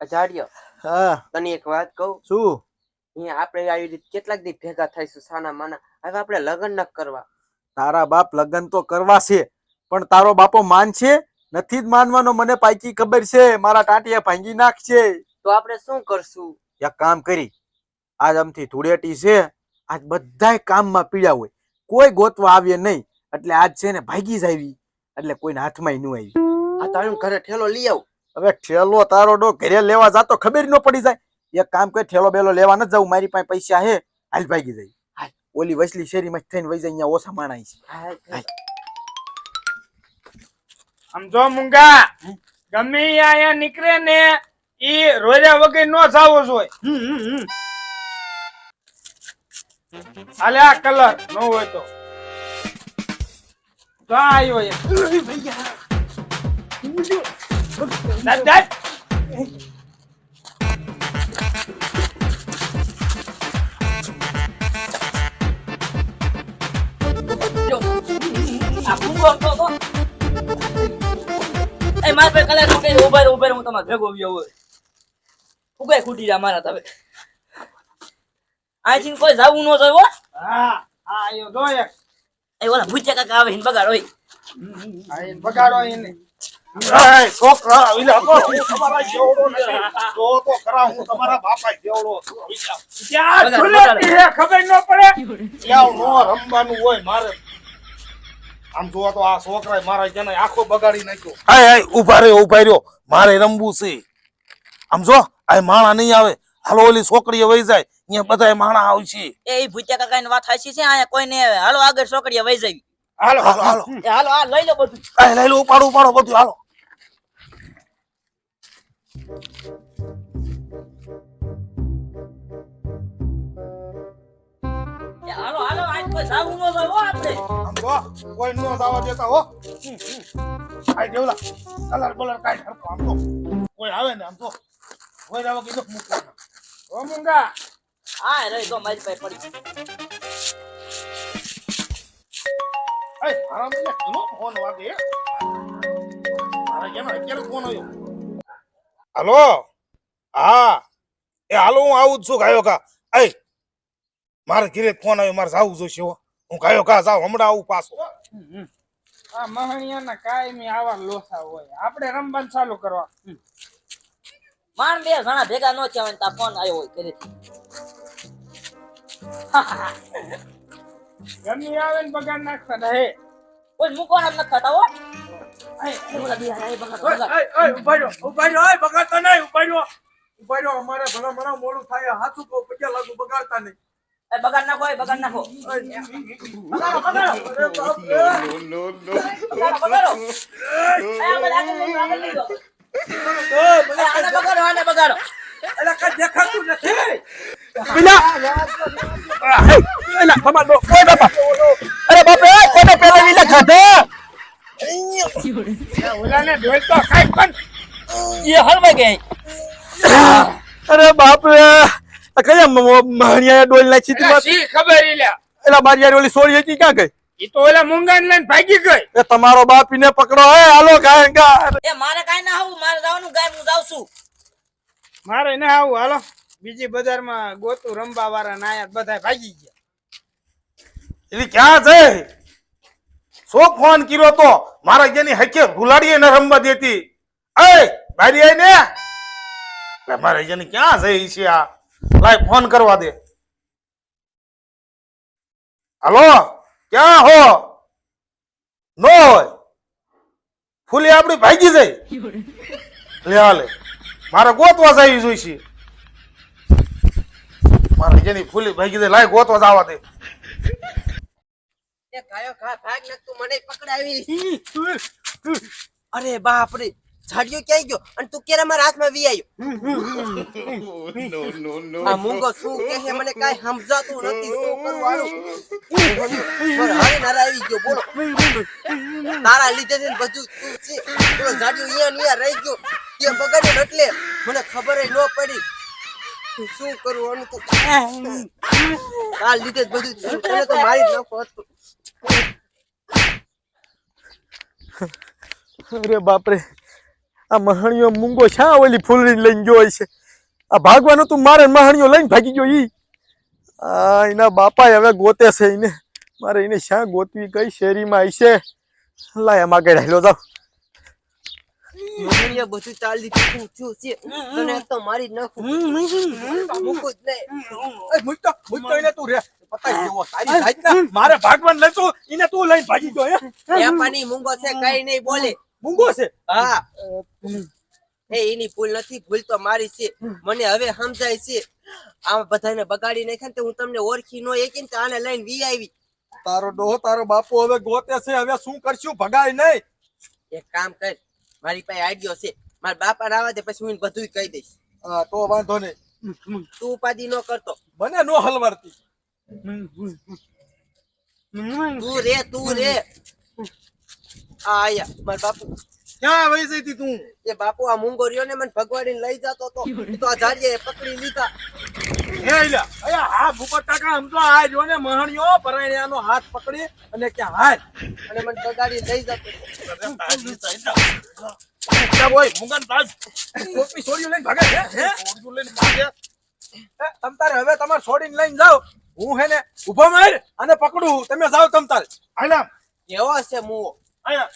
અજાડ્યો હા. તને એક વાત કહું? શું? અહીંયા આપણે આવી રીતે કેટલાક દી ભેગા થઈશું સાના માના. હવે આપણે લગ્ન ન કરવા. તારા બાપ લગ્ન તો કરવા છે પણ તારો બાપો માનશે નથી જ માનવાનો મને પાકી ખબર છે મારા ટાંટિયા ભાંગી નાખશે. તો આપણે શું કરશું? એક કામ કરી. આજ આમથી ધૂળેટી છે આજ બધાય કામમાં પીડ્યા હોય. કોઈ ગોતવા આવીએ નહીં. એટલે આજ છે ને ભાગી જ આવી. એટલે કોઈને હાથમાં ન આવી. આ તારું ઘરે ઠેલો લઈ આવ. હવે ઠેલો તારો ડો ઘરે લેવા જાતો ખબર ન પડી જાય. એક કામ કર ઠેલો બેલો લેવા ન જાઉં મારી પાસે પૈસા હે હાલ ભાગી જાય હાલ. ઓલી વસલી શેરીમાં માં થઈને વઈ જાય અહીંયા ઓછા માણા છે. હાલ, હાલ. આમ જો મુંગા ગમે અહીંયા નીકળે ને ઈ રોજા વગર નો જાવો જોઈએ હાલે આ કલર નો હોય તો. તો આવ્યો એક. દાદ, દાદ. આ ભૂંગો તો તો. એ માર પે કલરનું કઈ ઊભા રહો, ઊભા રહો, હું તમારે ભેગો આવ્યો હોય ઉગાય ખૂટી જાય મારા તમે અહીંથી કોઈ જાવું ન જોઈએ હો હા આ આવ્યો જો એક એ ઓલા ભૂચ્યા કાકા આવે ને બગાડ હોય આ એને બગાડો એને એય, છોકરા ઓલા તો તમારા જેવડો નથી. જો તો ખરા હું તમારા બાપા જેવડો ત્યાં બગાડ, ધૂળેટી છે, ખબર ન પડે? ત્યાં નો રમવાનું હોય મારે. આમ જોવા તો આ છોકરાએ મારા જેને આખો બગાડી નાખ્યો. આય આય ઊભા રહ્યો ઊભા રહ્યો. મારે રમવું છે. આમ જો આ માણા નહીં આવે. હાલો ઓલી છોકરીએ વહી જાય. અહીંયા બધા માણા આવશે. એ ઈ કાકા ની વાત હાચી છે અહીંયા કોઈ ને હાલો આગળ છોકરીએ વહી જાય. હાલો હાલો હાલો. હાલો આ લઈ લો બધું. આય લઈ લો ઉપાડો ઉપાડો બધું હાલો. હાલો હાલો અહીં કોઈ જાવું ન જોઈએ હો આપણે. આમ જો કોઈ નો દાવા દેતા હો. દેવલા કલર બલર કાઈ હરકો આમ તો. કોઈ આવે ને આમ તો. કોઈ દાવા કીધું મૂકવાના ઓ મુંગા હા રે તો મારી પાસે પડી. અય આરામથી કિનો ફોન વાગે મારા કેનો અત્યારે ફોન આવ્યો? હાલો? હા. એ હાલો હું આવું જ છું ગાયો કા. અય મારે ઘરે ફોન આવ્યો મારે જાવું જોઈશે હો. ગાયો કા જાવ હમણાં આવું પાછો. આ મહણિયાના કાયમી આવા લોસા હોય. આપણે રમવાનું ચાલુ કરવા. માણ બે ઘણા ભેગા ન થયા હોય તા ફોન આવ્યો હોય ઘરેથી. ગમી આવે ને બગાડ નાખતા હે. હો. ઓય, બગાડતા નહીં ઊભા રહ્યો. ઊભા રહ્યો અમારે ભલા મને મોડું થાય હાથું બગાડતા નહીં. એ બગાડ નાખો એ બગાડ નાખો. બગાડો બગાડો. બગાડો બગાડો. દેખાતું નથી. પેલા એલા ઓય બાપા. અરે બાપા કોને પેલા વિલા ખાધા? ઓલાને ઢોલ તો ખાઈ પણ એ હલવાઈ ગઈ. અરે બાપ રે કયા મહણિયા ડોલ નાખી એલા હતી ખબર ઈલ્યા એલા મારી યાર ઓલી સોળી હતી ક્યાં ગઈ? એ તો ઓલા મુંગા લઈને ભાગી ગઈ. એ તમારો બાપ ને પકડો હે હાલો ગાય એ મારે કાઈ ના આવું મારે જવાનું ગાય હું જાઉં છું. મારે ના આવું હાલો. બીજી બજારમાં ગોતું રંબા વાળા નાયા બધા ભાગી ગયા. એલી ક્યાં છે? શો ફોન કર્યો તો? મારા જેની હકે ભૂલાડીએ ન રમવા દેતી. એ બારી આઈ ને? મારા જેને ક્યાં છે ઈ છે આ? લાઈ ફોન કરવા દે. હાલો, ક્યાં હો? નો હોય. ફૂલી આપડી ભાગી જાય. લે હાલે. મારે ગોતવા જવી જોઈશે. મારા જેની ફૂલી ભાગી જાય. લાય ગોતવા જવા દે. ભાગ મને પકડાવી. અરે બાપ રે ઝાડિયો ક્યાં ગયો? અને તું કેરા મારા હાથમાં વી આવ્યો આ મૂંગો શું કે છે? મને કાઈ સમજાતું નથી. શું કરવાનું પર હવે નારા આવી ગયો બોલો. તારા લીધે છે બધું તું છે. બોલો ઝાડિયો અહીંયા ને અહીંયા રહી ગયો. કે બગાડ્યો એટલે મને ખબર ન પડી. શું કરું આનું તો? તારા લીધે બધું તને તો મારી જ નાખો હતું. અરે બાપરે, આ મહાણીઓ મૂંગો શા ઓલી ફૂલડી લઈને ગયો છે. આ ભાગવાનું તું મારે મહાણીઓ લઈને ભાગી ગયો ઈ. આ એના બાપા હવે ગોતે છે એને. મારે એને શા ગોતવી કઈ શેરીમાં આવી છે લાય, આમાં આગળ હેલો જાવ મને બધું ચાલી દીધું છું છે તને તો મારી નાખું મૂકું જ નહીં મારે ભાગવાન લઈ એને તું લઈને ભાગી ગયો હે પાણી મૂંગો છે કઈ નહીં બોલે મૂંગો છે હા એ એની ભૂલ નથી ભૂલ તો મારી છે મને હવે સમજાય છે આ બધાને બગાડી નાખ્યા ને હું તમને ઓળખી નો એકી ને આને લઈને વી આવી તારો ડોહો તારો બાપુ હવે ગોતે છે હવે શું કરશું ભગાય નહીં એક કામ કર મારી પાસે આઈડિયો છે. મારા બાપા આવવા દે પછી હું બધું કહી દઈશ. તો વાંધો નહીં. તું ઉપાધિ ન કરતો. મને નો હલવારતી. તું રે તું રે. આ આયા મારા બાપુ. ક્યાં વહી જતી તું? એ બાપુ આ મૂંગો રહ્યો ને મને ભગવાડીને લઈ જતો તો. તો આ ઝાડીએ પકડી લીધા. હે અયા હા ભૂપત કાકા આમ તો આ જો ને મહાણીઓ પરણ્યાનો હાથ પકડી અને ક્યાં હાલ? અને મને બગાડી લઈ જતો. ક્યાં બોય મુંગન તાજ. ટોપી છોડીઓ લઈને ભાગે હે? ઓરજુ લઈને ભાગે. તમ તારે હવે તમારે છોડીને લઈને જાઓ. હું હે ને ઊભો માર અને પકડું. તમે જાઓ તમ તારે. આયલા. કેવો છે મુવો? આયા